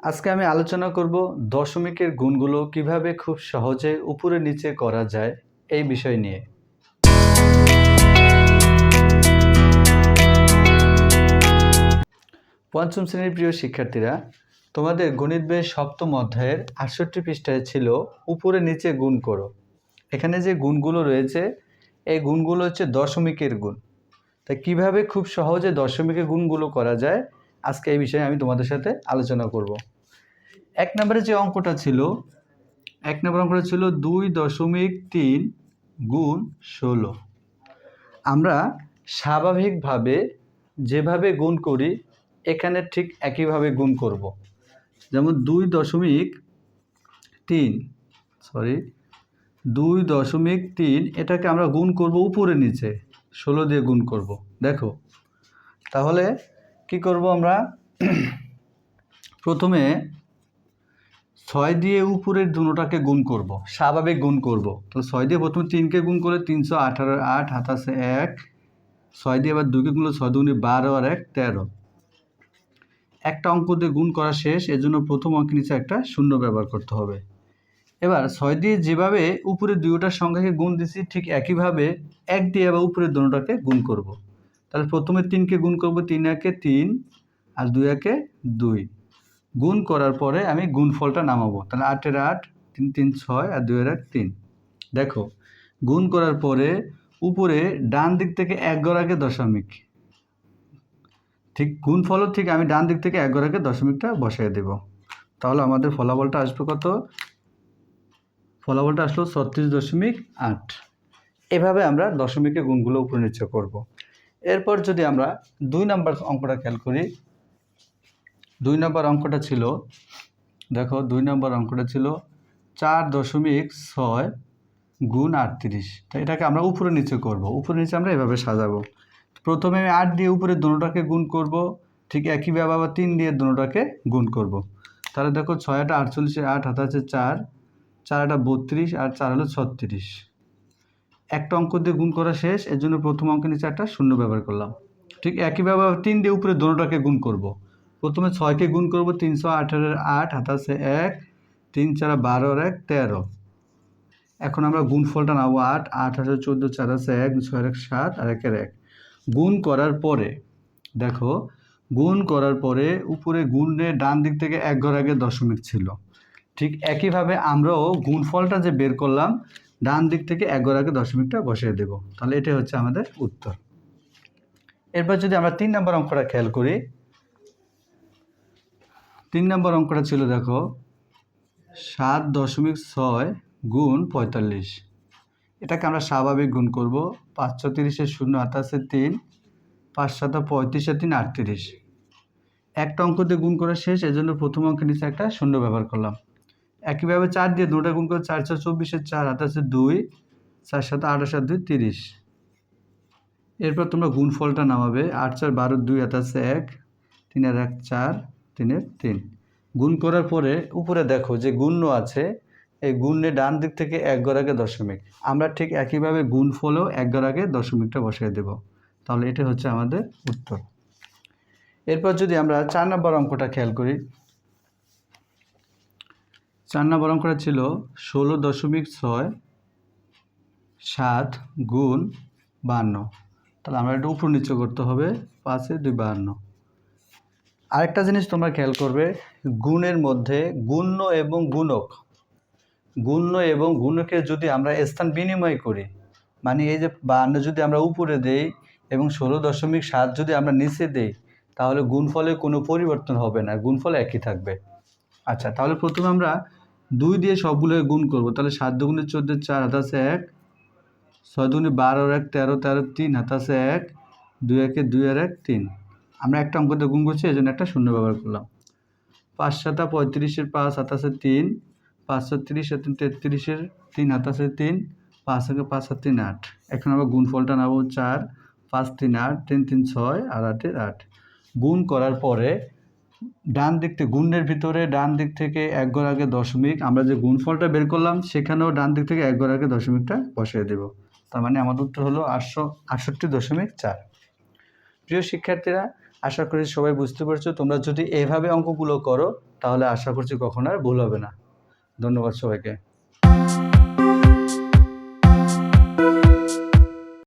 আজকে আমি আলোচনা করব দশমিকের গুণগুলো কীভাবে খুব সহজে উপরে নিচে করা যায় এই বিষয় নিয়ে। পঞ্চম শ্রেণির প্রিয় শিক্ষার্থীরা, তোমাদের গণিত বইয়ের সপ্তম অধ্যায়ের আটষট্টি পৃষ্ঠায় ছিল, উপরে নিচে গুণ করো। এখানে যে গুণগুলো রয়েছে, এই গুণগুলো হচ্ছে দশমিকের গুণ। তাই কীভাবে খুব সহজে দশমিকের গুণগুলো করা যায়? আজকে এই বিষয়ে আমি তোমাদের সাথে আলোচনা করব। এক নম্বরে যে অঙ্কটা ছিল, এক নম্বর অঙ্কটা ছিল দুই দশমিক তিন গুণ ষোলো। আমরা স্বাভাবিকভাবে যেভাবে গুণ করি, এখানে ঠিক একইভাবে গুণ করব। যেমন দুই দশমিক তিন সরি দুই দশমিক তিন, এটাকে আমরা গুণ করব উপরে নিচে, ষোলো দিয়ে গুণ করব। দেখো, তাহলে কি করব আমরা? প্রথমে ছয় দিয়ে উপরের দুটোটাকে গুণ করব, স্বাভাবিক গুণ করব। তো ছয় দিয়ে প্রথমে তিনকে গুণ করে তিনশো আঠারো আট হাতাশে এক। ছয় দিয়ে আবার দুকে গুণলে ছয় দুগুণে বারো আর এক, তেরো। একটা অঙ্ক দিয়ে গুণ করা শেষ এজন্য প্রথম অঙ্কের নিচে একটা শূন্য ব্যবহার করতে হবে। এবার ছয় দিয়ে যেভাবে উপরে দুইটার সংখ্যাকে গুণ দিছি, ঠিক একইভাবে এক দিয়ে আবার উপরের দুটোটাকে গুণ করব। তাহলে প্রথমে তিনকে গুণ করব তিন একে তিন আর দুই একে দুই। গুণ করার পরে আমি গুণফলটা নামাবো। তাহলে আটের আট, তিন তিন, ছয় আর দুইয়ের এক তিন। দেখো, গুণ করার পরে উপরে ডান দিক থেকে এক গড়াকে দশমিক। ঠিক গুণফলও ঠিক আমি ডান দিক থেকে এক গড়াকে দশমিকটা বসাই দেব। তাহলে আমাদের ফলাফলটা আসবে কত? ফলাফলটা আসলো ছত্রিশ দশমিক আট। এভাবে আমরা দশমিকের গুণগুলো উপরে নিচে করব। এরপর যদি আমরা দুই নম্বর অঙ্কটা খেয়াল করি, দুই নম্বর অঙ্কটা ছিল, দেখো দুই নম্বর অঙ্কটা ছিল চার দশমিক ছয় গুণ আটত্রিশ। তো এটাকে আমরা উপরে নিচে করব। উপরে নিচে আমরা এভাবে সাজাবো। প্রথমে আমি আট দিয়ে উপরে দুটোটাকে গুণ করব। ঠিক একইভাবে আবার তিন দিয়ে দুটোটাকে গুণ করব। তাহলে দেখো ছয় আটা আটচল্লিশে আট হাত আছে চার চার আটা বত্রিশ আর চার হলো ছত্রিশ। একটা অঙ্ক দিয়ে গুণ করা শেষ, এর জন্য প্রথম অঙ্কের নিচে একটা শূন্য ব্যবহার করলাম। ঠিক একইভাবে তিন দিয়ে উপরে দুটোটাকে গুণ করব। প্রথমে ছয়কে গুণ করব, তিনশো আঠারোর আট হাতাশে এক, তিন চার বারো আর এক, তেরো। এখন আমরা গুণ ফলটা নেব আট আট হাজার চোদ্দ, চার আছে এক, ছয়, এক, সাত, আর একের এক। গুণ করার পরে, দেখো, গুণ করার পরে উপরে গুণের ডান দিক থেকে এক ঘর আগে দশমিক ছিল। ঠিক একইভাবে আমরাও গুণফলটা যে বের করলাম ডান দিক থেকে এক আগে দশমিকটা বসিয়ে দেব। তাহলে এটাই হচ্ছে আমাদের উত্তর। এরপর যদি আমরা তিন নম্বর অঙ্কটা খেয়াল করি, তিন নম্বর অঙ্কটা ছিল দেখো, সাত দশমিক ছয় গুণ পঁয়তাল্লিশ। এটাকে আমরা স্বাভাবিক গুণ করব। পাঁচশো তিরিশের শূন্য, আঠাশে তিন, পাঁচ সাত পঁয়ত্রিশে তিন, আটত্রিশ। একটা অঙ্ক দিয়ে গুণ করা শেষ, এজন্য প্রথম অঙ্কের নিচে একটা শূন্য ব্যবহার করলাম। একইভাবে চার দিয়ে দুটা গুণ করে চারশো চব্বিশের চার, আঠাশে দুই, চার, সাত আঠাশ আর দুই, তিরিশ। এরপর তোমরা গুণফলটা নামাবে, আট, চার, বারো, দুই, আঠাশে, এক, তিনের এক, চার, তিনের তিন। গুণ করার পরে উপরে দেখো যে গুণ্য আছে, এই গুণে ডান দিক থেকে এক গড়াকে দশমিক। আমরা ঠিক একইভাবে গুণফলেও এক গড়াকে দশমিকটা বসিয়ে দেব। তাহলে এটা হচ্ছে আমাদের উত্তর। এরপর যদি আমরা চার নম্বর অঙ্কটা খেয়াল করি চার নম্বর অঙ্কটা ছিল ষোলো দশমিক ছয় সাত গুণ বান্ন। তাহলে আমরা এটা উপর নিচে করতে হবে, পাঁচে দুই বাহান্ন আরেকটা জিনিস তোমরা খেয়াল করবে, গুণের মধ্যে গুণ্য এবং গুণক। গুণ্য এবং গুণকের যদি আমরা স্থান বিনিময় করি মানে এই যে বান্ন যদি আমরা উপরে দেই এবং ষোলো দশমিক সাত যদি আমরা নিচে দেই, তাহলে গুণফলে কোনো পরিবর্তন হবে না, গুণফল একই থাকবে। আচ্ছা তাহলে প্রথমে আমরা দুই দিয়ে সবগুলো গুণ করব, তাহলে সাত দুগুণে চোদ্দ চার হাতাশে এক। ছয় দুগুণে বারো এক, তেরো তেরো, তিন হাতাশে এক। দুই একে দুই আর এক, তিন। আমরা একটা অঙ্ক দিয়ে গুণ করছি, এই জন্য একটা শূন্য ব্যবহার করলাম। পাঁচ সাতা পঁয়ত্রিশের পাঁচ হাতাশে তিন। পাঁচশো তিরিশ তিন তেত্রিশের তিন হাতাশে তিন। পাঁচ থেকে পাঁচ সাত তিন, আট। এখন আবার গুণফলটা নেব চার, পাঁচ, তিন, আট, তিন তিন, ছয়, আর আটের আট। গুণ করার পরে ডান দিক থেকে গুণের ভিতরে, ডান দিক থেকে এক ঘর আগে দশমিক, আমরা যে গুণফলটা বের করলাম, সেখানেও ডান দিক থেকে এক ঘর আগে দশমিকটা বসিয়ে দেব। তার মানে আমাদের উত্তর হলো আটশো আটষট্টি দশমিক চার। প্রিয় শিক্ষার্থীরা, আশা করি সবাই বুঝতে পারছ, তোমরা যদি এভাবে অঙ্কগুলো করো, তাহলে আশা করছি কখনো আর ভুল হবে না। ধন্যবাদ সবাইকে।